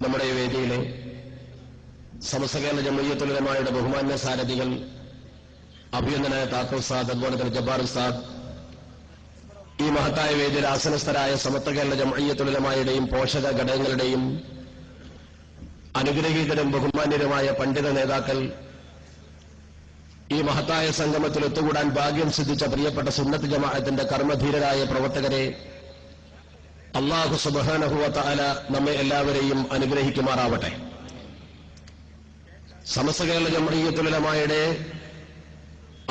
നമ്മുടെ വേദിയിലെ സമസ്തകേരള ജമ്മുയ്യത്തുലമായുടെ ബഹുമാന്യ സാരഥികൾ അഭിനന്ദനായ താക്കോ സാദ് അതുപോലെ തന്നെ ജബ്ബാർ സാദ് ഈ മഹത്തായ വേദിയിൽ ആസനസ്ഥരായ സമത്വ കേരള ജമയ്യത്തുലമായുടെയും പോഷക ഘടകങ്ങളുടെയും അനുഗ്രഹീതരും ബഹുമാന്യരുമായ പണ്ഡിത നേതാക്കൾ ഈ മഹത്തായ സംഗമത്തിൽ ഒത്തുകൂടാൻ ഭാഗ്യം സിദ്ധിച്ച പ്രിയപ്പെട്ട സുന്നത്ത് ജമാഅത്തിന്റെ കർമ്മധീരരായ പ്രവർത്തകരെ അള്ളാഹു സുബാനഹുവ അല നമ്മെ എല്ലാവരെയും അനുഗ്രഹിക്കുമാറാവട്ടെ. സമസ്ത കേരള ജമീയത്തുലമായുടെ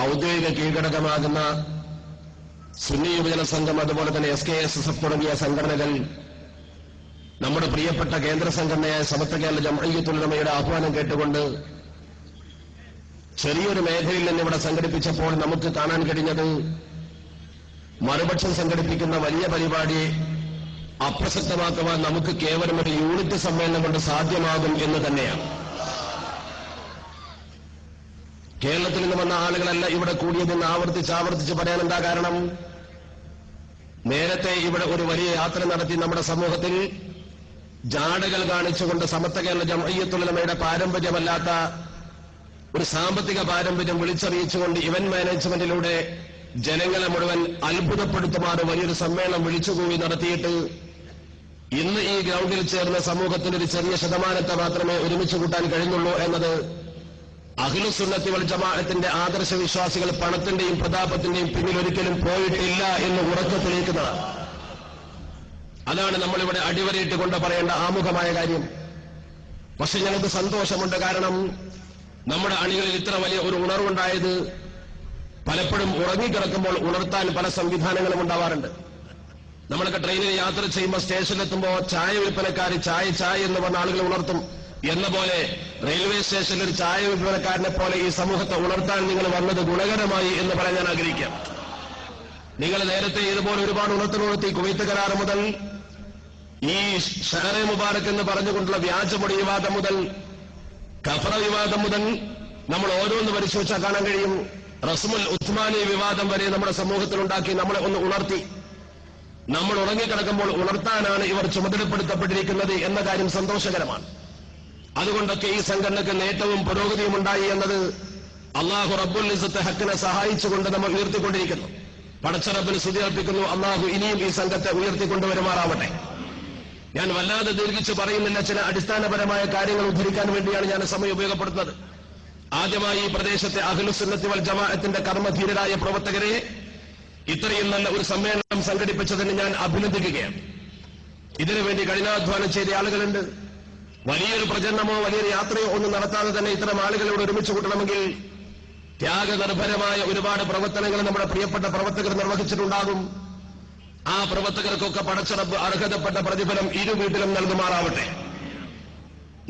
ഔദ്യോഗിക കീഴ്ഘടകമാകുന്ന സുന്നി യുവജന സംഘം അതുപോലെ തന്നെ S K S S F തുടങ്ങിയ സംഘടനകൾ നമ്മുടെ പ്രിയപ്പെട്ട കേന്ദ്ര സംഘടനയായ സമത്വ കേരള ജമ്മീയത്തുലമയുടെ ആഹ്വാനം കേട്ടുകൊണ്ട് ചെറിയൊരു മേഖലയിൽ നിന്ന് ഇവിടെ സംഘടിപ്പിച്ചപ്പോൾ നമുക്ക് കാണാൻ കഴിഞ്ഞത് മറുപക്ഷം സംഘടിപ്പിക്കുന്ന വലിയ പരിപാടി അപ്രസക്തമാക്കുവാൻ നമുക്ക് കേവലം ഒരു യൂണിറ്റ് സമ്മേളനം കൊണ്ട് സാധ്യമാകും എന്ന് തന്നെയാണ്. കേരളത്തിൽ നിന്ന് വന്ന ആളുകളല്ല ഇവിടെ കൂടിയതെന്ന് ആവർത്തിച്ച് ആവർത്തിച്ച് പറയാൻ എന്താ കാരണം? നേരത്തെ ഇവിടെ ഒരു വലിയ യാത്ര നടത്തി നമ്മുടെ സമൂഹത്തിൽ ജാടകൾ കാണിച്ചുകൊണ്ട് സമത്വ കേരള ജമയ്യത്തുള്ളമയുടെ പാരമ്പര്യമല്ലാത്ത ഒരു സാമ്പത്തിക പാരമ്പര്യം വിളിച്ചറിയിച്ചുകൊണ്ട് ഇവന്റ് മാനേജ്മെന്റിലൂടെ ജനങ്ങളെ മുഴുവൻ അത്ഭുതപ്പെടുത്തുമാറ് വലിയൊരു സമ്മേളനം വിളിച്ചുകൂടി നടത്തിയിട്ട് ഇന്ന് ഈ ഗ്രൗണ്ടിൽ ചേർന്ന സമൂഹത്തിന്റെ ഒരു ചെറിയ ശതമാനത്തെ മാത്രമേ ഒരുമിച്ച് കൂട്ടാൻ കഴിഞ്ഞുള്ളൂ എന്നത് അഖിലുസുന്നത്തി വൽ ജമാഅത്തിന്റെ ആദർശ വിശ്വാസികൾ പണത്തിന്റെയും പ്രതാപത്തിന്റെയും പിന്നിൽ ഒരിക്കലും പോയിട്ടില്ല എന്ന് ഉറക്കു തെളിയിക്കുന്നതാണ്. അതാണ് നമ്മളിവിടെ അടിവരയിട്ട് കൊണ്ട് പറയേണ്ട ആമുഖമായ കാര്യം. പക്ഷെ ഞങ്ങൾക്ക് സന്തോഷമുണ്ട് കാരണം നമ്മുടെ അണികളിൽ ഇത്ര വലിയ ഒരു ഉണർവുണ്ടായത് പലപ്പോഴും ഉറങ്ങിക്കിടക്കുമ്പോൾ ഉണർത്താൻ പല സംവിധാനങ്ങളും ഉണ്ടാവാറുണ്ട്. നമ്മളൊക്കെ ട്രെയിനിൽ യാത്ര ചെയ്യുമ്പോൾ സ്റ്റേഷനിലെത്തുമ്പോൾ ചായ വിൽപ്പനക്കാർ ചായ ചായ എന്ന് പറഞ്ഞ ആളുകൾ ഉണർത്തും. എന്ന പോലെ റെയിൽവേ സ്റ്റേഷനിൽ ഒരു ചായ വിൽപ്പനക്കാരനെ പോലെ ഈ സമൂഹത്തെ ഉണർത്താൻ നിങ്ങൾ വന്നത് ഗുണകരമായി എന്ന് പറയാൻ ഞാൻ ആഗ്രഹിക്കാം. നിങ്ങൾ നേരത്തെ ഇതുപോലെ ഒരുപാട് ഉണർത്തുണർത്തി കുവൈത്ത് കരാർ മുതൽ ഈ ഷഹറെ മുബാറക് എന്ന് പറഞ്ഞുകൊണ്ടുള്ള വ്യാജമൊഴി വിവാദം മുതൽ കഫറ വിവാദം മുതൽ നമ്മൾ ഓരോന്ന് പരിശോധിച്ചാൽ കാണാൻ കഴിയും. റസ്മുൽ ഉസ്മാനി വിവാദം വരെ നമ്മുടെ സമൂഹത്തിൽ ഉണ്ടാക്കി നമ്മളെ ഒന്ന് ഉണർത്തി. നമ്മൾ ഉറങ്ങിക്കിടക്കുമ്പോൾ ഉണർത്താനാണ് ഇവർ ചുമതലപ്പെടുത്തപ്പെട്ടിരിക്കുന്നത് എന്ന കാര്യം സന്തോഷകരമാണ്. അതുകൊണ്ടൊക്കെ ഈ സംഘടനയ്ക്ക് നേട്ടവും പുരോഗതിയും ഉണ്ടായി എന്നത് അള്ളാഹു റബ്ബുൽ ഇസത്തെ ഹക്കിനെ സഹായിച്ചുകൊണ്ട് നമ്മൾ ഉയർത്തിക്കൊണ്ടിരിക്കുന്നു. പടച്ചറബിന് സ്തുതി അർപ്പിക്കുന്നു അള്ളാഹു ഇനിയും ഈ സംഘത്തെ ഉയർത്തിക്കൊണ്ടുവരുമാറാവട്ടെ. ഞാൻ വല്ലാതെ ദീർഘിച്ച് പറയുന്നില്ല. ചില അടിസ്ഥാനപരമായ കാര്യങ്ങൾ ഉദ്ധരിക്കാൻ വേണ്ടിയാണ് ഞാൻ സമയം ഉപയോഗപ്പെടുത്തുന്നത്. ആദ്യമായി ഈ പ്രദേശത്തെ അഖിലുസുന്നത്തി വൽ ജമാഅത്തിന്റെ കർമ്മധീരരായ പ്രവർത്തകരെ ഇത്രയും നല്ല ഒരു സമ്മേളനം സംഘടിപ്പിച്ചതിന് ഞാൻ അഭിനന്ദിക്കുകയാണ്. ഇതിനുവേണ്ടി കഠിനാധ്വാനം ചെയ്ത ആളുകളുണ്ട്. വലിയൊരു പ്രചരണമോ വലിയൊരു യാത്രയോ ഒന്നും നടത്താതെ തന്നെ ഇത്തരം ആളുകളോട് ഒരുമിച്ച് കൂട്ടണമെങ്കിൽ ത്യാഗനിർഭരമായ ഒരുപാട് പ്രവർത്തനങ്ങൾ നമ്മുടെ പ്രിയപ്പെട്ട പ്രവർത്തകർ നിർവഹിച്ചിട്ടുണ്ടാകും. ആ പ്രവർത്തകർക്കൊക്കെ പടച്ചടപ്പ് അർഹതപ്പെട്ട പ്രതിഫലം ഇരു വീട്ടിലും നൽകുമാറാവട്ടെ.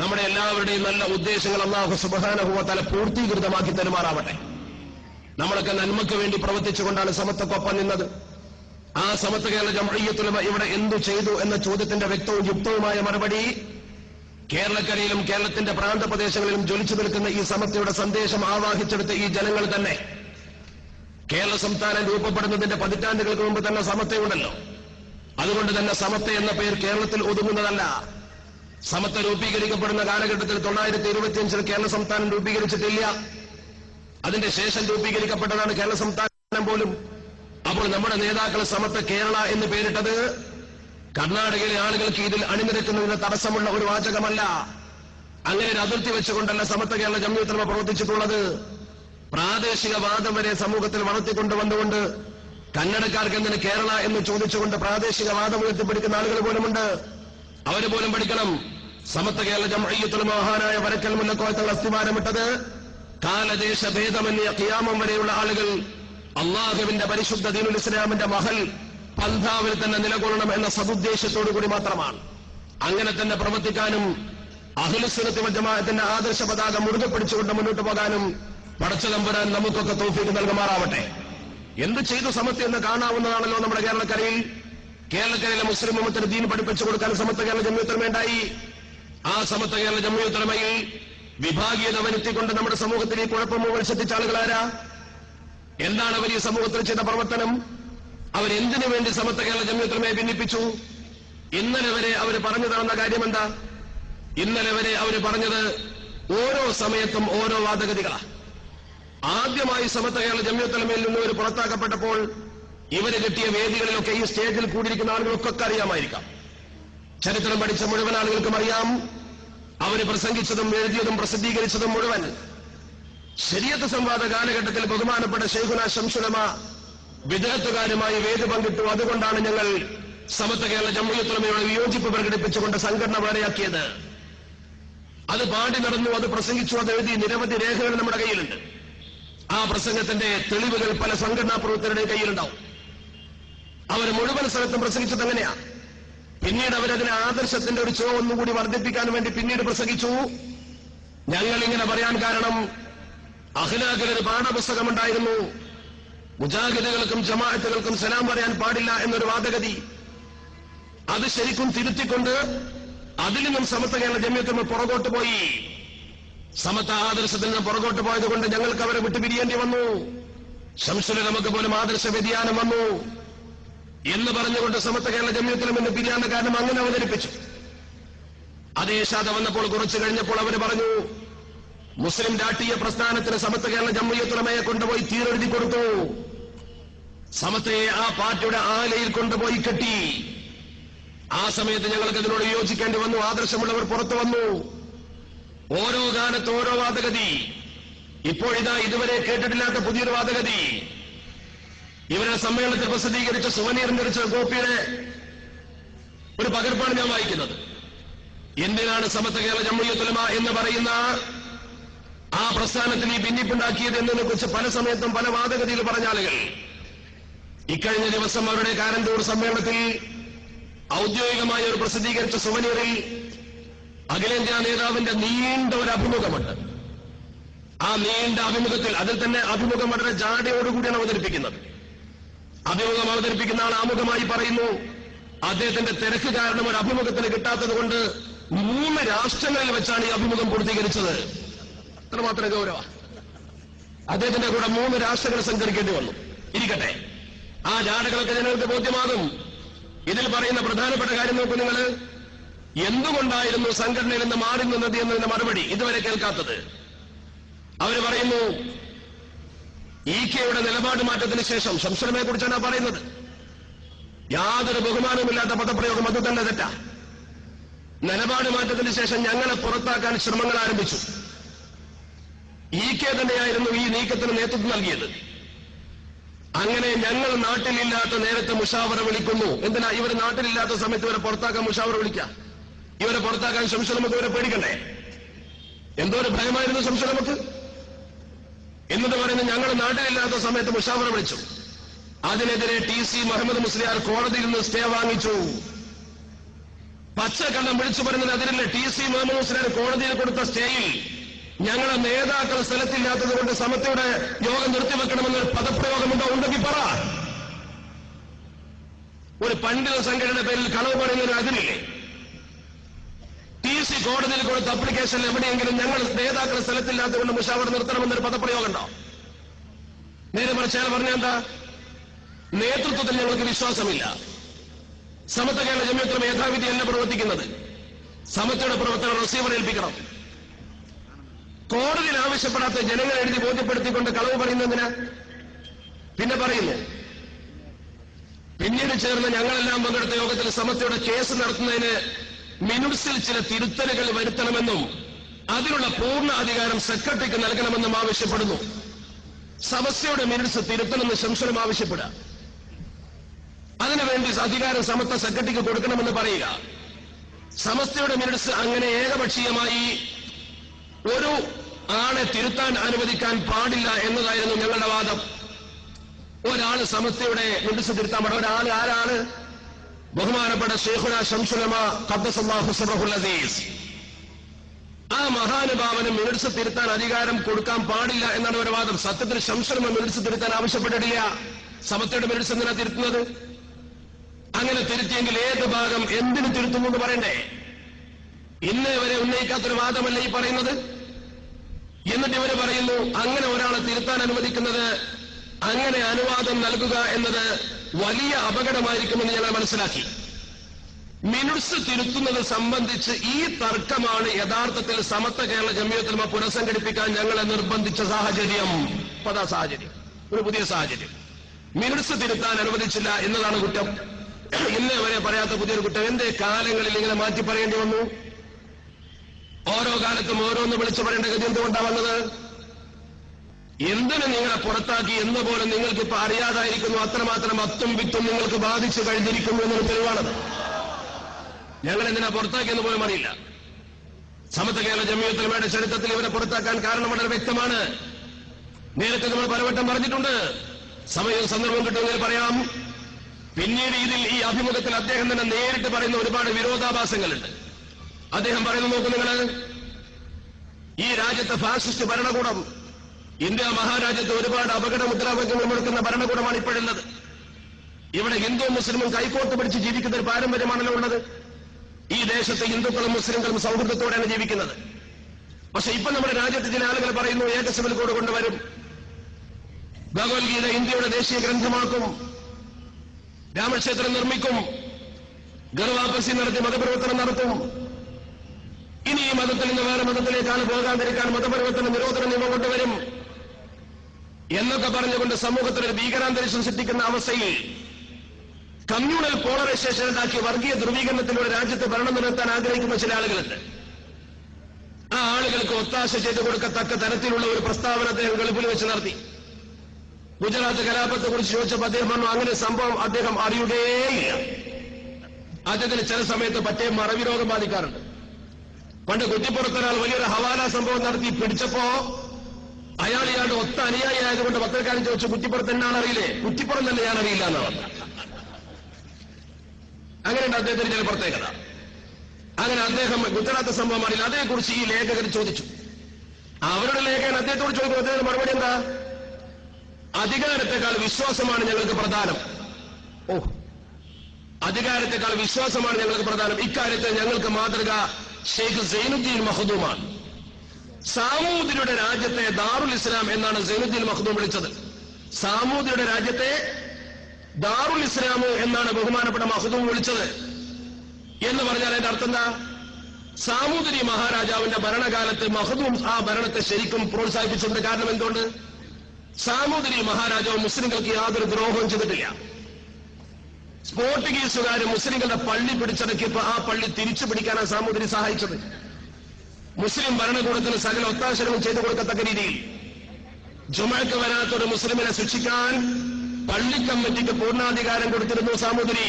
നമ്മുടെ എല്ലാവരുടെയും നല്ല ഉദ്ദേശങ്ങൾ അള്ളാഹു സുബാനഹുവ തല പൂർത്തീകൃതമാക്കി തരുമാറാവട്ടെ. നമ്മളൊക്കെ നന്മയ്ക്ക് വേണ്ടി പ്രവർത്തിച്ചുകൊണ്ടാണ് സമത്വക്കൊപ്പം നിന്നത്. ആ സമത്വ കേരള ജമ്മയ്യത്തുലമ ഇവിടെ എന്തു ചെയ്തു എന്ന ചോദ്യത്തിന്റെ വ്യക്തവും യുക്തവുമായ മറുപടി കേരളക്കരയിലും കേരളത്തിന്റെ പ്രാന്ത പ്രദേശങ്ങളിലും ജ്വലിച്ചു നിൽക്കുന്ന ഈ സമത്വയുടെ സന്ദേശം ആവാഹിച്ചെടുത്ത ഈ ജനങ്ങൾ തന്നെ. കേരള സംസ്ഥാനം രൂപപ്പെടുന്നതിന്റെ പതിറ്റാണ്ടുകൾക്ക് മുമ്പ് തന്നെ സമത്വയുണ്ടല്ലോ. അതുകൊണ്ട് തന്നെ സമത്വ എന്ന പേര് കേരളത്തിൽ ഒതുങ്ങുന്നതല്ല. സമത്വ രൂപീകരിക്കപ്പെടുന്ന കാലഘട്ടത്തിൽ തൊള്ളായിരത്തി ഇരുപത്തിയഞ്ചിൽ കേരള സംസ്ഥാനം രൂപീകരിച്ചിട്ടില്ല. അതിന്റെ ശേഷം രൂപീകരിക്കപ്പെട്ടതാണ് കേരള സംസ്ഥാനം പോലും. അപ്പോൾ നമ്മുടെ നേതാക്കൾ സമത്വ കേരള എന്ന് പേരിട്ടത് കർണാടകയിലെ ആളുകൾക്ക് ഇതിൽ അണിനിരക്കുന്നതിന് തടസ്സമുള്ള ഒരു വാചകമല്ല. അങ്ങനെ ഒരു അതിർത്തി വെച്ചുകൊണ്ടല്ല സമത്വ കേരള ജമ്മിയത്തിലമ പ്രവർത്തിച്ചിട്ടുള്ളത്. പ്രാദേശിക വാദം വരെ സമൂഹത്തിൽ വളർത്തിക്കൊണ്ടുവന്നുകൊണ്ട് കന്നഡക്കാർക്ക് എന്തിന് കേരള എന്ന് ചോദിച്ചുകൊണ്ട് പ്രാദേശിക വാദം ഉയർത്തിപ്പിടിക്കുന്ന ആളുകൾ പോലുമുണ്ട്. അവർ പോലും പഠിക്കണം. സമത്വ കേരള ജമയ്യത്തുൽ മഹാനായ വരക്കൽ മുല്ലക്കോയത്തുള്ള അസ്ഥിവാരമിട്ടത് കാലദേശ ഭേദമന്യ കിയാമം വരെയുള്ള ആളുകൾ അള്ളാഹുവിന്റെ പരിശുദ്ധ ദീനുൽ ഇസ്ലാമിന്റെ മഹൽ പന്ഥാവിൽ തന്നെ നിലകൊള്ളണം എന്ന സതുദ്ദേശത്തോടു കൂടി മാത്രമാണ്. അങ്ങനെ തന്നെ പ്രവർത്തിക്കാനും അഖിലുസുനത്തി ജമാഅത്തിന്റെ ആദർശ പതാക മുറുകെ പിടിച്ചുകൊണ്ട് മുന്നോട്ട് പോകാനും പടച്ചതമ്പുരാൻ നമുക്കൊക്കെ തോഫീക്ക് നൽകുമാറാവട്ടെ. എന്ത് ചെയ്തു സമത്ത് എന്ന് കാണാവുന്നതാണല്ലോ നമ്മുടെ കേരളക്കരയിൽ. കേരളക്കരയിലെ മുസ്ലിം മുഹമ്മത്തിന് ദീൻ പഠിപ്പിച്ചു കൊടുക്കാൻ സമത്ത് കേരള ജമ്മിയുത്തരമേണ്ടായി ആ സമത്ത് കേരള ജമ്മിയുത്തരമയിൽ വിഭാഗീയത വരുത്തിക്കൊണ്ട് നമ്മുടെ സമൂഹത്തിൽ ഈ കുഴപ്പം മുഴുവൻ ശ്രദ്ധിച്ച ആളുകളാരാ? എന്താണ് അവർ ഈ സമൂഹത്തിൽ ചെയ്ത പ്രവർത്തനം? അവരെന്തിനു വേണ്ടി സമത്വ കേരള ജമ്മിയത്തുമയെ ഭിന്നിപ്പിച്ചു? ഇന്നലെ വരെ അവർ പറഞ്ഞു തന്ന കാര്യം എന്താ ഇന്നലെ വരെ അവർ പറഞ്ഞത് ഓരോ സമയത്തും ഓരോ വാദഗതികളാ. ആദ്യമായി സമത്വ കേരള ജമ്യത്തലമയിൽ നിന്ന് ഇവർ പുറത്താക്കപ്പെട്ടപ്പോൾ ഇവർ കിട്ടിയ വേദികളിലൊക്കെ ഈ സ്റ്റേജിൽ കൂടിയിരിക്കുന്ന ആളുകൾക്കൊക്കെ അറിയാമായിരിക്കാം. ചരിത്രം പഠിച്ച മുഴുവൻ ആളുകൾക്കും അറിയാം. അവർ പ്രസംഗിച്ചതും എഴുതിയതും പ്രസിദ്ധീകരിച്ചതും മുഴുവൻ ശരിയത്ത് സംവാദ കാലഘട്ടത്തിൽ ബഹുമാനപ്പെട്ട ഷെയ്ഖുന ശംസുലമ വിദഗ്ധകാരുമായി വേദി പങ്കിട്ടു. അതുകൊണ്ടാണ് ഞങ്ങൾ സമത്വ കേരള ജമ്മിയത്തുലമയോട് വിയോജിപ്പ് പ്രകടിപ്പിച്ചുകൊണ്ട് സംഘടന വേറെയാക്കിയത് അത് പാടി നടന്നു അത് പ്രസംഗിച്ചു അത് എഴുതി നിരവധി രേഖകൾ നമ്മുടെ കയ്യിലുണ്ട്. ആ പ്രസംഗത്തിന്റെ തെളിവുകൾ പല സംഘടനാ പ്രവർത്തകരുടെ കയ്യിലുണ്ടാവും. അവർ മുഴുവൻ സ്ഥലത്തും പ്രസംഗിച്ചത് എങ്ങനെയാ പിന്നീട് അവരതിനെ ആദർശത്തിന്റെ ഒരു ചോ ഒന്നുകൂടി വർദ്ധിപ്പിക്കാൻ വേണ്ടി പിന്നീട് പ്രസംഗിച്ചു. ഞങ്ങൾ ഇങ്ങനെ പറയാൻ കാരണം അഖിലാഖിൽ ഒരു പാഠപുസ്തകമുണ്ടായിരുന്നു മുജാഹിദുകൾക്കും ജമാഅത്തുകൾക്കും സലാം പറയാൻ പാടില്ല എന്നൊരു വാദഗതി. അത് ശരിക്കും തിരുത്തിക്കൊണ്ട് അതിൽ നിന്നും സമത്വ കേരള ജമ്യത്തിൽ പുറകോട്ട് പോയി. സമത്വ ആദർശത്തിൽ നിന്ന് പുറകോട്ട് പോയത് കൊണ്ട് ഞങ്ങൾക്ക് അവരെ വിട്ടുപിരിയേണ്ടി വന്നു. ശംസുല നമുക്ക് പോലും ആദർശ വ്യതിയാനം വന്നു. എന്ന് പറഞ്ഞുകൊണ്ട് സമത്വ കേരള ജമ്യത്തിലും പിരിയാണ്ട കാരണം അങ്ങനെ അവതരിപ്പിച്ചു. അതേ ശാത വന്നപ്പോൾ കുറച്ചു കഴിഞ്ഞപ്പോൾ അവർ പറഞ്ഞു മുസ്ലിം രാഷ്ട്രീയ പ്രസ്ഥാനത്തിന് സമത്വ കേരള ജമ്മിയത്തുലമയെ കൊണ്ടുപോയി തീരെഴുതി കൊടുത്തു. സമത്വയെ ആ പാർട്ടിയുടെ ആലയിൽ കൊണ്ടുപോയി കെട്ടി. ആ സമയത്ത് ഞങ്ങൾക്ക് ഇതിനോട് യോജിക്കേണ്ടി വന്നു ആദർശമുള്ളവർ പുറത്തു വന്നു. ഓരോ കാലത്ത് ഓരോ വാദഗതി. ഇപ്പോഴിതാ ഇതുവരെ കേട്ടിട്ടില്ലാത്ത പുതിയൊരു വാദഗതി. ഇവരുടെ സമ്മേളനത്തിൽ പ്രസിദ്ധീകരിച്ച സുവനീറിന്റെ ഒരു കോപ്പിയുടെ ഒരു പകർപ്പാണ് ഞാൻ വായിക്കുന്നത്. എന്തിനാണ് സമത്വ കേരള ജമ്മുയത്തുലമ എന്ന് പറയുന്ന ആ പ്രസ്ഥാനത്തിന് ഈ ഭിന്നിപ്പുണ്ടാക്കിയത് എന്നതിനെ കുറിച്ച് പല സമയത്തും പല വാദഗതിയിൽ പറഞ്ഞ ആളുകൾ. ഇക്കഴിഞ്ഞ ദിവസം അവരുടെ കാരന്തൂർ സമ്മേളനത്തിൽ ഔദ്യോഗികമായി ഒരു പ്രസിദ്ധീകരിച്ച സുവനീറിൽ അഖിലേന്ത്യാ നേതാവിന്റെ നീണ്ട ഒരു അഭിമുഖമുണ്ട്. ആ നീണ്ട അഭിമുഖത്തിൽ അതിൽ തന്നെ അഭിമുഖം വളരെ ജാടയോടുകൂടിയാണ് അവതരിപ്പിക്കുന്നത്. അഭിമുഖം അവതരിപ്പിക്കുന്ന ആൾ ആമുഖമായി പറയുന്നു അദ്ദേഹത്തിന്റെ തിരക്ക് കാരണം ഒരു അഭിമുഖത്തിന് കിട്ടാത്തത് കൊണ്ട് മൂന്ന് രാഷ്ട്രങ്ങളിൽ വെച്ചാണ് ഈ അഭിമുഖം പൂർത്തീകരിച്ചത്. അത്രമാത്രം ഗൗരവ. അദ്ദേഹത്തിന്റെ കൂടെ മൂന്ന് രാഷ്ട്രങ്ങൾ സഞ്ചരിക്കേണ്ടി വന്നു. ഇരിക്കട്ടെ. ആ ജാടകളൊക്കെ ജനങ്ങൾക്ക് ബോധ്യമാകും. ഇതിൽ പറയുന്ന പ്രധാനപ്പെട്ട കാര്യം നോക്കൂ നിങ്ങൾ എന്തുകൊണ്ടായിരുന്നു സംഘടനയിൽ നിന്ന് മാറി നിന്നത് എന്നതിന്റെ മറുപടി ഇതുവരെ കേൾക്കാത്തത്? അവർ പറയുന്നു ഇ കെയുടെ നിലപാട് മാറ്റത്തിന് ശേഷം ശംസലമയെ കുറിച്ചാണ് പറയുന്നത്. യാതൊരു ബഹുമാനവുമില്ലാത്ത പദപ്രയോഗം അത് തന്നെ തെറ്റാ. നിലപാട് മാറ്റത്തിന് ശേഷം ഞങ്ങളെ പുറത്താക്കാൻ ശ്രമങ്ങൾ ആരംഭിച്ചു. ഇ കെ തന്നെയായിരുന്നു ഈ നീക്കത്തിന് നേതൃത്വം നൽകിയത്. അങ്ങനെ ഞങ്ങൾ നാട്ടിലില്ലാത്ത നേരത്തെ മുഷാവറ വിളിക്കുന്നു. എന്തിനാ? ഇവർ നാട്ടിലില്ലാത്ത സമയത്ത് ഇവരെ പുറത്താക്കാൻ മുഷാവറ വിളിക്കാം? ഇവരെ പുറത്താക്കാൻ ശംസ ഇവരെ പേടിക്കണ്ടേ? എന്തോ ഒരു ഭയമായിരുന്നു ശംസ എന്നിട്ട് ഞങ്ങൾ നാട്ടിലില്ലാത്ത സമയത്ത് മുഷാവറ വിളിച്ചു. അതിനെതിരെ ടി സി മുഹമ്മദ് മുസ്ലിയാർ കോടതിയിൽ നിന്ന് സ്റ്റേ വാങ്ങിച്ചു. പച്ച കണ്ണം വിളിച്ചു പറയുന്നത് അതിരല്ല ടി സി മുഹമ്മദ് മുസ്ലിയാർ കോടതിയിൽ കൊടുത്ത സ്റ്റേയിൽ ഞങ്ങളെ നേതാക്കൾ സ്ഥലത്തില്ലാത്തത് കൊണ്ട് സമത്വയുടെ യോഗം നിർത്തിവെക്കണമെന്ന് പദപ്രയോഗമുണ്ടോ? ഉണ്ടെങ്കിൽ പറ. ഒരു പണ്ഡിത സംഘടനയുടെ പേരിൽ കളവ് പറയുന്നതിന് അതിരില്ലേ ടി സി കോടതിയിൽ കൊടുത്ത അപ്ലിക്കേഷനിൽ എവിടെയെങ്കിലും ഞങ്ങൾ നേതാക്കൾ സ്ഥലത്തില്ലാത്തതുകൊണ്ട് മുഷാവർ നിർത്തണമെന്നൊരു പദപ്രയോഗം ഉണ്ടോ നേരെ മറിച്ച് അയാൾ പറഞ്ഞ എന്താ? നേതൃത്വത്തിൽ ഞങ്ങൾക്ക് വിശ്വാസമില്ല. സമത്വ കേരള ജമ്യത്ര മേധാവിധി അല്ല പ്രവർത്തിക്കുന്നത്. സമത്വയുടെ പ്രവർത്തനം റിസീവർ ഏൽപ്പിക്കണം. കോടതിയിൽ ആവശ്യപ്പെടാത്ത ജനങ്ങൾ എഴുതി ബോധ്യപ്പെടുത്തിക്കൊണ്ട് കളവ് പറയുന്നതിന് പിന്നെ പറയുന്നു. പിന്നീട് ചേർന്ന് ഞങ്ങളെല്ലാം പങ്കെടുത്ത യോഗത്തിൽ സമത്വയുടെ കേസ് നടത്തുന്നതിന് മിനുട്സിൽ ചില തിരുത്തലുകൾ വരുത്തണമെന്നും അതിനുള്ള പൂർണ അധികാരം സെക്രട്ടറിക്ക് നൽകണമെന്നും ആവശ്യപ്പെടുന്നു. സമസ്യയുടെ മിനിറ്റ്സ് തിരുത്തണമെന്ന് ശംസനം ആവശ്യപ്പെടുക. അതിനുവേണ്ടി അധികാരം സമത്വ സെക്രട്ടറിക്ക് കൊടുക്കണമെന്ന് പറയുക. സമസ്തയുടെ മിനിറ്റ്സ് അങ്ങനെ ഏകപക്ഷീയമായി ഒരു ആളെ തിരുത്താൻ അനുവദിക്കാൻ പാടില്ല എന്നതായിരുന്നു ഞങ്ങളുടെ വാദം. ഒരാൾ സമസ്തയുടെ മിനിറ്റ്സ് തിരുത്താൻ പാടില്ല. ഒരാൾ ആരാണ്? ബഹുമാനപ്പെട്ട ഷെയ്ഖുന ശംസുലമ ഖദ്ദസല്ലാഹു സബ്റഹുൽ അസീസ്. ആ മഹാനുഭാവന് മിനിറ്റ്സ് തിരുത്താൻ അധികാരം കൊടുക്കാൻ പാടില്ല എന്നാണ് ഒരു വാദം. സത്യത്തിൽ ശംസലമ മിനിറ്റ്സ് തിരുത്താൻ ആവശ്യപ്പെട്ടിട്ടില്ല. സമത്തയുടെ മിനിറ്റ്സ് എന്തിനാ തിരുത്തുന്നത്? അങ്ങനെ തിരുത്തിയെങ്കിൽ ഏത് ഭാഗം എന്തിനു തിരുത്തുന്നു എന്ന് പറയണ്ടേ? ഇന്ന് ഇവരെ ഉന്നയിക്കാത്തൊരു വാദമല്ല ഈ പറയുന്നത്? എന്നിട്ട് ഇവർ പറയുന്നു അങ്ങനെ ഒരാളെ തിരുത്താൻ അനുവദിക്കുന്നത് അങ്ങനെ അനുവാദം നൽകുക എന്നത് വലിയ അപകടമായിരിക്കുമെന്ന് ഞങ്ങൾ മനസ്സിലാക്കി. മിനുട്സ് തിരുത്തുന്നത് സംബന്ധിച്ച് ഈ തർക്കമാണ് യഥാർത്ഥത്തിൽ സമത്വ കേരള ജമിയത്തിൽമ പുനഃസംഘടിപ്പിക്കാൻ ഞങ്ങളെ നിർബന്ധിച്ച സാഹചര്യം. പതാ സാഹചര്യം. ഒരു പുതിയ സാഹചര്യം. മിനുട്സ് തിരുത്താൻ അനുവദിച്ചില്ല എന്നതാണ് കുറ്റം. ഇന്നേ വരെ പറയാത്ത പുതിയൊരു കുറ്റം. എന്റെ കാലങ്ങളിൽ ഇങ്ങനെ മാറ്റി പറയേണ്ടി വന്നു? ഓരോ കാലത്തും ഓരോന്ന് വിളിച്ചു പറയേണ്ട ഗതി എന്തുകൊണ്ടാണ് വന്നത്? എന്തിനു നിങ്ങളെ പുറത്താക്കി എന്ന പോലെ നിങ്ങൾക്ക് ഇപ്പൊ അറിയാതായിരിക്കുന്നു. അത്രമാത്രം അത്തും വിത്തും നിങ്ങൾക്ക് ബാധിച്ചു കഴിഞ്ഞിരിക്കുന്നു എന്നൊരു തെളിവാണത്. ഞങ്ങൾ എന്തിനാ പുറത്താക്കിയെന്ന് പോലും അറിയില്ല. സമത്വ കേരള ജമിയത്തിലുമയുടെ ചരിത്രത്തിൽ ഇവരെ പുറത്താക്കാൻ കാരണം വളരെ വ്യക്തമാണ്. നേരത്തെ നമ്മൾ പലവട്ടം പറഞ്ഞിട്ടുണ്ട്. സമയവും സന്ദർഭവും കിട്ടുമെങ്കിൽ പറയാം. പിന്നീട് ഇതിൽ ഈ അഭിമുഖത്തിൽ അദ്ദേഹം തന്നെ നേരിട്ട് പറയുന്ന ഒരുപാട് വിരോധാഭാസങ്ങളുണ്ട്. അദ്ദേഹം പറയുന്നത് നോക്കൂ നിങ്ങൾ ഈ രാജ്യത്തെ ഫാസിസ്റ്റ് ഭരണകൂടം ഇന്ത്യ മഹാരാജ്യത്ത് ഒരുപാട് അപകട മുദ്രാവാക്യങ്ങൾ മുഴക്കുന്ന ഭരണകൂടമാണ് ഇപ്പോഴുള്ളത്. ഇവിടെ ഹിന്ദു മുസ്ലിമും കൈക്കോട്ട് പിടിച്ച് ജീവിക്കുന്ന ഒരു പാരമ്പര്യമാണല്ലോ ഉള്ളത്. ഈ ദേശത്തെ ഹിന്ദുക്കളും മുസ്ലിങ്ങളും സൗഹൃദത്തോടെയാണ് ജീവിക്കുന്നത്. പക്ഷെ ഇപ്പൊ നമ്മുടെ രാജ്യത്ത് ചില ആളുകൾ പറയുന്നു ഏക സിവിൽ കോഡ് കൊണ്ടുവരും. ഭഗവത്ഗീത ഇന്ത്യയുടെ ദേശീയ ഗ്രന്ഥമാക്കും. രാമക്ഷേത്രം നിർമ്മിക്കും. ഗർവാപസി നടത്തി മതപരിവർത്തനം നടത്തും. ഇനി ഈ മതത്തിൽ നിന്ന് വേറെ മതത്തിലേക്കാണ് പോകാതിരിക്കാൻ മതപരിവർത്തന നിരോധന നിയമം കൊണ്ടുവരും. എന്നൊക്കെ പറഞ്ഞുകൊണ്ട് സമൂഹത്തിൽ ഒരു ഭീകരാന്തരീക്ഷം സൃഷ്ടിക്കുന്ന അവസ്ഥയിൽ കമ്മ്യൂണൽ പോളറൈസേഷൻ ഉണ്ടാക്കി വർഗീയ ധ്രുവീകരണത്തിലൂടെ രാജ്യത്ത് ഭരണം നിലനിർത്താൻ ആഗ്രഹിക്കുന്ന ചില ആളുകളുണ്ട്. ആ ആളുകൾക്ക് ഒത്താശ ചെയ്തു കൊടുക്കത്തക്ക തരത്തിലുള്ള ഒരു പ്രസ്താവന അദ്ദേഹം ഗൾഫിൽ വെച്ച് നടത്തി. ഗുജറാത്ത് കലാപത്തെ കുറിച്ച് ചോദിച്ചപ്പോൾ അദ്ദേഹം പറഞ്ഞു അങ്ങനെ സംഭവം അദ്ദേഹം അറിയുകയേയില്ല. അദ്ദേഹത്തിന് ചില സമയത്ത് പറ്റേ മറവിരോഗം ബാധിക്കാറുണ്ട്. പണ്ട് കുറ്റിപ്പുറത്തൊരാൾ വലിയൊരു ഹവാല സംഭവം നടത്തി പിടിച്ചപ്പോ അയാൾ ഇയാളുടെ ഒത്ത അനുയായി ആയതുകൊണ്ട് പത്രക്കാരൻ ചോദിച്ചു കുറ്റിപ്പുറത്ത് എന്നാണ് അറിയില്ലേ? കുറ്റിപ്പുറം തന്നെ ഞാൻ അറിയില്ല എന്നാണ്. അങ്ങനെയുണ്ട് അദ്ദേഹത്തിന് ചില പ്രത്യേകത. അങ്ങനെ അദ്ദേഹം ഗുജറാത്ത് സംഭവം അറിയില്ല അതേക്കുറിച്ച് ഈ ലേഖകർ ചോദിച്ചു. അവരുടെ ലേഖകൻ അദ്ദേഹത്തോട് ചോദിക്കും അദ്ദേഹത്തിന് മറുപടി എന്താ? അധികാരത്തെക്കാൾ വിശ്വാസമാണ് ഞങ്ങൾക്ക് പ്രധാനം. ഓ അധികാരത്തെക്കാൾ വിശ്വാസമാണ് ഞങ്ങൾക്ക് പ്രധാനം. ഇക്കാര്യത്തിൽ ഞങ്ങൾക്ക് മാതൃക ഷെയ്ഖ് സൈനുദ്ദീൻ മഹദൂമാണ്. സാമൂതിരിയുടെ രാജ്യത്തെ ദാറുൽ ഇസ്ലാം എന്നാണ് സൈനുദ്ദീൻ മഹദൂം വിളിച്ചത്. സാമൂതിരിയുടെ രാജ്യത്തെ ദാറുൽ ഇസ്ലാം എന്നാണ് ബഹുമാനപ്പെട്ട മഹദൂം വിളിച്ചത് എന്ന് പറഞ്ഞാൽ അതിന്റെ അർത്ഥം എന്താ? സാമൂതിരി മഹാരാജാവിന്റെ ഭരണകാലത്ത് മഹദൂം ആ ഭരണത്തെ ശരിക്കും പ്രോത്സാഹിപ്പിച്ചിട്ടുണ്ട്. കാരണം എന്തുകൊണ്ട്? സാമൂതിരി മഹാരാജാവ് മുസ്ലിങ്ങൾക്ക് യാതൊരു ദ്രോഹവും ചെയ്തിട്ടില്ല. പോർട്ടുഗീസുകാർ മുസ്ലിങ്ങളുടെ പള്ളി പിടിച്ചടക്കിയപ്പോ ആ പള്ളി തിരിച്ചു പിടിക്കാനാണ് സാമൂതിരി സഹായിച്ചത്. മുസ്ലിം ഭരണകൂടത്തിന് സകല ഒത്താശകളും ചെയ്തു കൊടുക്കത്തക്ക രീതിയിൽ. ജുമക്ക് വരാത്തൊരു മുസ്ലിമിനെ ശിക്ഷിക്കാൻ പള്ളി കമ്മിറ്റിക്ക് പൂർണാധികാരം കൊടുത്തിരുന്നു സാമൂതിരി.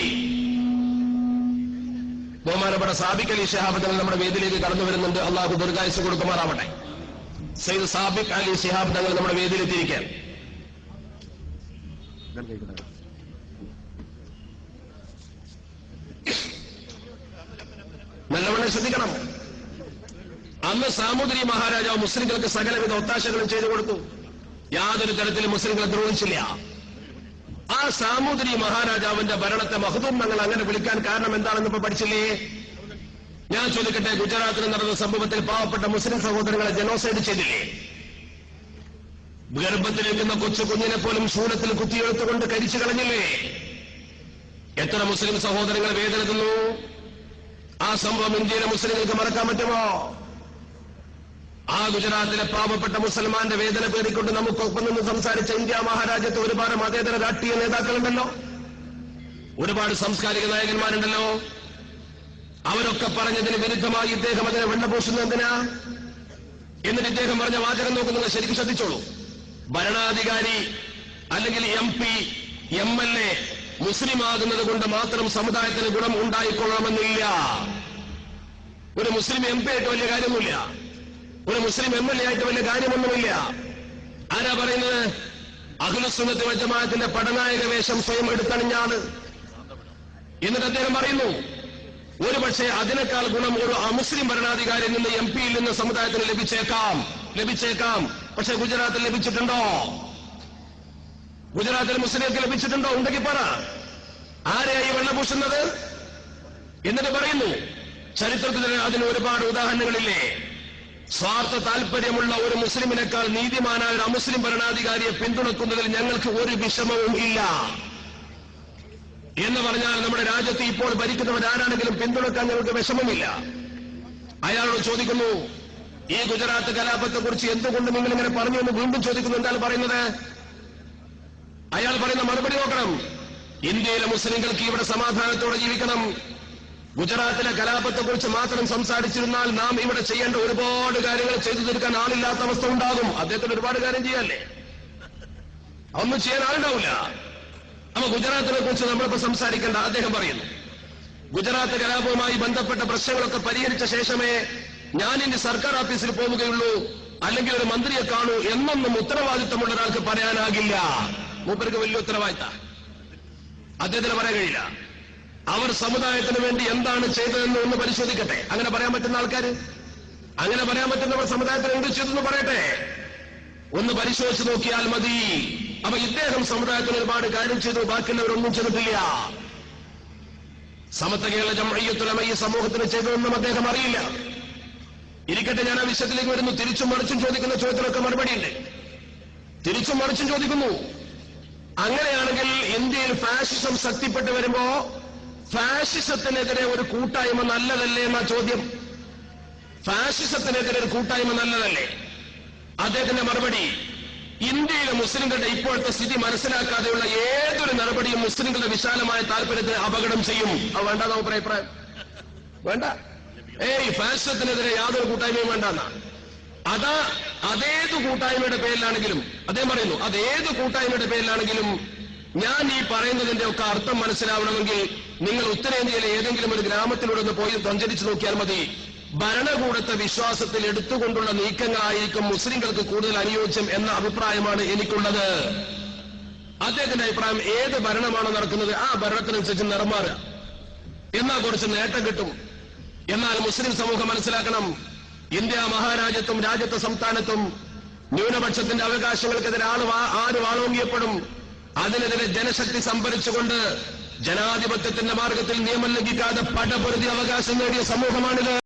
ബഹുമാനപ്പെട്ട സാബിക് അലി ഷിഹാബ് തങ്ങൾ നമ്മുടെ വേദിയിലേക്ക് കടന്നു വരുന്നുണ്ട്. അള്ളാഹു ദീർഘായുസ് കൊടുക്കുമാറാവട്ടെ. സെയ്ദ് സാബിക് അലി ഷിഹാബ് തങ്ങൾ നമ്മുടെ വേദിയിലെത്തിയിരിക്കാൻ നല്ലവണ്ണം ശ്രദ്ധിക്കണം. അന്ന് സാമൂതിരി മഹാരാജാവ് മുസ്ലിങ്ങൾക്ക് സകലവിധ ഒത്താശകളും ചെയ്തു കൊടുത്തു. യാതൊരു തരത്തിലും മുസ്ലിങ്ങളെ ദ്രോഹിച്ചില്ല. ആ സാമൂതിരി മഹാരാജാവിന്റെ ഭരണത്തെ മഹദൂം ഞങ്ങൾ അങ്ങനെ വിളിക്കാൻ കാരണം എന്താണെന്ന് ഇപ്പൊ പഠിച്ചില്ലേ? ഞാൻ ചോദിക്കട്ടെ ഗുജറാത്തിൽ നടന്ന സംഭവത്തിൽ പാവപ്പെട്ട മുസ്ലിം സഹോദരങ്ങളെ ജനോസൈഡ് ചെയ്തില്ലേ? ഗർഭത്തിലിരിക്കുന്ന കൊച്ചു കുഞ്ഞിനെ പോലും ശൂലത്തിൽ കുത്തിയെടുത്തുകൊണ്ട് കരിച്ചു കളഞ്ഞില്ലേ? എത്ര മുസ്ലിം സഹോദരങ്ങൾ വേദന ആ സംഭവം ഇന്ത്യയിലെ മുസ്ലിങ്ങൾക്ക് മറക്കാൻ പറ്റുമോ? ആ ഗുജറാത്തിലെ പാവപ്പെട്ട മുസൽമാന്റെ വേദന പേറിക്കൊണ്ട് നമുക്കൊപ്പം നിന്ന് സംസാരിച്ച ഇന്ത്യ മഹാരാജ്യത്ത് ഒരുപാട് മതേതര രാഷ്ട്രീയ നേതാക്കളുണ്ടല്ലോ. ഒരുപാട് സാംസ്കാരിക നായകന്മാരുണ്ടല്ലോ. അവരൊക്കെ പറഞ്ഞതിന് വിരുദ്ധമായി ഇദ്ദേഹം അതിനെ വെണ്ണപൂശുന്നത് എന്തിനാ? എന്നിട്ട് ഇദ്ദേഹം പറഞ്ഞ വാചകം നോക്കുന്നത് ശരിക്കും ശ്രദ്ധിച്ചോളൂ. ഭരണാധികാരി അല്ലെങ്കിൽ M P M L A മുസ്ലിം ആകുന്നത് കൊണ്ട് മാത്രം സമുദായത്തിന് ഗുണം ഉണ്ടായിക്കൊള്ളണമെന്നില്ല ഒരു മുസ്ലിം എം പി ആയിട്ട് വലിയ കാര്യമൊന്നുമില്ല. ഒരു മുസ്ലിം എം എൽ എ ആയിട്ട് വലിയ കാര്യമൊന്നുമില്ല. ആരാ പറയുന്നത്? അഖിലസുന്നത്ത് വജമാഅത്തിന്റെ പടനായക വേഷം സ്വയം എടുത്തണിഞ്ഞാണ്. എന്നിട്ട് അദ്ദേഹം പറയുന്നു ഒരു പക്ഷേ അതിനേക്കാൾ ഗുണം ഒരു അമുസ്ലിം ഭരണാധികാരിയിൽ നിന്ന് എം പിയിൽ നിന്ന് സമുദായത്തിന് ലഭിച്ചേക്കാം. ലഭിച്ചേക്കാം. പക്ഷെ ഗുജറാത്തിൽ ലഭിച്ചിട്ടുണ്ടോ? ഗുജറാത്തിൽ മുസ്ലിംക്ക് ലഭിച്ചിട്ടുണ്ടോ? ഉണ്ടെങ്കിൽ പറ. ആരെയായി വെള്ളപൂശുന്നത് എന്നിട്ട് പറയുന്നു ചരിത്രത്തിൽ അതിന് ഒരുപാട് ഉദാഹരണങ്ങളില്ലേ? സ്വാർത്ഥ താല്പര്യമുള്ള ഒരു മുസ്ലിമിനേക്കാൾ നീതിമാനായ ഒരു അമുസ്ലിം ഭരണാധികാരിയെ പിന്തുണക്കുന്നതിൽ ഞങ്ങൾക്ക് ഒരു വിഷമവും ഇല്ല. എന്ന് പറഞ്ഞാൽ നമ്മുടെ രാജ്യത്ത് ഇപ്പോൾ ഭരിക്കുന്നവരാരാണെങ്കിലും പിന്തുണക്കാൻ ഞങ്ങൾക്ക് വിഷമമില്ല. അയാളോട് ചോദിക്കുന്നു ഈ ഗുജറാത്ത് കലാപത്തെക്കുറിച്ച് എന്തുകൊണ്ട് നിങ്ങൾ ഇങ്ങനെ പറഞ്ഞു എന്ന് വീണ്ടും ചോദിക്കുന്നു എന്താണ് പറയുന്നത്? അയാൾ പറയുന്ന മറുപടി നോക്കണം. ഇന്ത്യയിലെ മുസ്ലിങ്ങൾക്ക് ഇവിടെ സമാധാനത്തോടെ ജീവിക്കണം. ഗുജറാത്തിലെ കലാപത്തെ കുറിച്ച് മാത്രം സംസാരിച്ചിരുന്നാൽ നാം ഇവിടെ ചെയ്യേണ്ട ഒരുപാട് കാര്യങ്ങൾ ചെയ്തു തീർക്കാൻ ആളില്ലാത്ത അവസ്ഥ ഉണ്ടാകും. അദ്ദേഹത്തിന് ഒരുപാട് കാര്യം ചെയ്യാല്ലേ? ഒന്നും ചെയ്യാൻ ആളുണ്ടാവില്ല. അപ്പൊ ഗുജറാത്തിനെ കുറിച്ച് നമ്മളിപ്പോ സംസാരിക്കേണ്ട അദ്ദേഹം പറയുന്നു. ഗുജറാത്ത് കലാപവുമായി ബന്ധപ്പെട്ട പ്രശ്നങ്ങളൊക്കെ പരിഹരിച്ച ശേഷമേ ഞാൻ ഇനി സർക്കാർ ഓഫീസിൽ പോവുകയുള്ളൂ അല്ലെങ്കിൽ ഒരു മന്ത്രിയെ കാണൂ എന്നൊന്നും ഉത്തരവാദിത്തമുള്ള ഒരാൾക്ക് പറയാനാകില്ല. മൂപ്പർക്ക് വലിയ ഉത്തരവാദിത്ത. അദ്ദേഹത്തിന് പറയാൻ കഴിയില്ല. അവർ സമുദായത്തിന് വേണ്ടി എന്താണ് ചെയ്തതെന്ന് ഒന്ന് പരിശോധിക്കട്ടെ. അങ്ങനെ പറയാൻ പറ്റുന്ന ആൾക്കാർ അങ്ങനെ പറയാൻ പറ്റുന്നവർ സമുദായത്തിന് എന്ത് ചെയ്തെന്ന് പറയട്ടെ. ഒന്ന് പരിശോധിച്ച് നോക്കിയാൽ മതി. അപ്പൊ ഇദ്ദേഹം സമുദായത്തിന് ഒരുപാട് കാര്യം ചെയ്തു ബാക്കിയുള്ളവരൊന്നും ചെയ്തിട്ടില്ല. സമത്വ കേരള ജമയ്യത്തുലമ ഈ സമൂഹത്തിന് ചെയ്തതെന്നും അദ്ദേഹം അറിയില്ല. ഇരിക്കട്ടെ ഞാൻ ആ വിഷയത്തിലേക്ക് വരുന്നു. തിരിച്ചും മറിച്ചും ചോദിക്കുന്ന ചോദ്യത്തിനൊക്കെ മറുപടിയുണ്ട്. തിരിച്ചും മറിച്ചും ചോദിക്കുന്നു. അങ്ങനെയാണെങ്കിൽ ഇന്ത്യയിൽ ഫാഷിസം ശക്തിപ്പെട്ട് വരുമ്പോ ഫാഷിസത്തിനെതിരെ ഒരു കൂട്ടായ്മ നല്ലതല്ലേ എന്ന ചോദ്യം? ഫാഷിസത്തിനെതിരെ ഒരു കൂട്ടായ്മ നല്ലതല്ലേ? അദ്ദേഹത്തിന്റെ മറുപടി ഇന്ത്യയിലെ മുസ്ലിങ്ങളുടെ ഇപ്പോഴത്തെ സ്ഥിതി മനസ്സിലാക്കാതെയുള്ള ഏതൊരു നടപടിയും മുസ്ലിങ്ങളുടെ വിശാലമായ താല്പര്യത്തിന് അപകടം ചെയ്യും? അത് വേണ്ട നമുക്ക് അഭിപ്രായം. വേണ്ട. ഏയ് ഫാഷിസത്തിനെതിരെ യാതൊരു കൂട്ടായ്മയും വേണ്ടെന്നാ അതാ അതേത് കൂട്ടായ്മയുടെ പേരിലാണെങ്കിലും അദ്ദേഹം പറയുന്നു അതേത് കൂട്ടായ്മയുടെ പേരിലാണെങ്കിലും ഞാൻ ഈ പറയുന്നതിന്റെ ഒക്കെ അർത്ഥം മനസ്സിലാവണമെങ്കിൽ നിങ്ങൾ ഉത്തരേന്ത്യയിലെ ഏതെങ്കിലും ഒരു ഗ്രാമത്തിലൂടെ ഒന്ന് പോയി സഞ്ചരിച്ചു നോക്കിയാൽ മതി. ഭരണകൂടത്തെ വിശ്വാസത്തിൽ എടുത്തുകൊണ്ടുള്ള നീക്കങ്ങളായിരിക്കും മുസ്ലിങ്ങൾക്ക് കൂടുതൽ അനുയോജ്യം എന്ന അഭിപ്രായമാണ് എനിക്കുള്ളത്. അദ്ദേഹത്തിന്റെ അഭിപ്രായം ഏത് ഭരണമാണോ നടക്കുന്നത്? ആ ഭരണത്തിനനുസരിച്ച് നിറമാറുക എന്നാൽ കുറച്ച് നേട്ടം കിട്ടും. എന്നാൽ മുസ്ലിം സമൂഹം മനസ്സിലാക്കണം. ഇന്ത്യ മഹാരാജ്യത്തും രാജ്യത്തെ സംസ്ഥാനത്തും ന്യൂനപക്ഷത്തിന്റെ അവകാശങ്ങൾക്കെതിരെ ആൾ ആര് വാളോങ്ങിയപ്പെടും അതിനെതിരെ ജനശക്തി സംഭരിച്ചുകൊണ്ട് ജനാധിപത്യത്തിന്റെ മാർഗത്തിൽ നിയമം ലംഘിക്കാതെ പടപൊരുതി അവകാശം നേടിയ സമൂഹമാണിത്.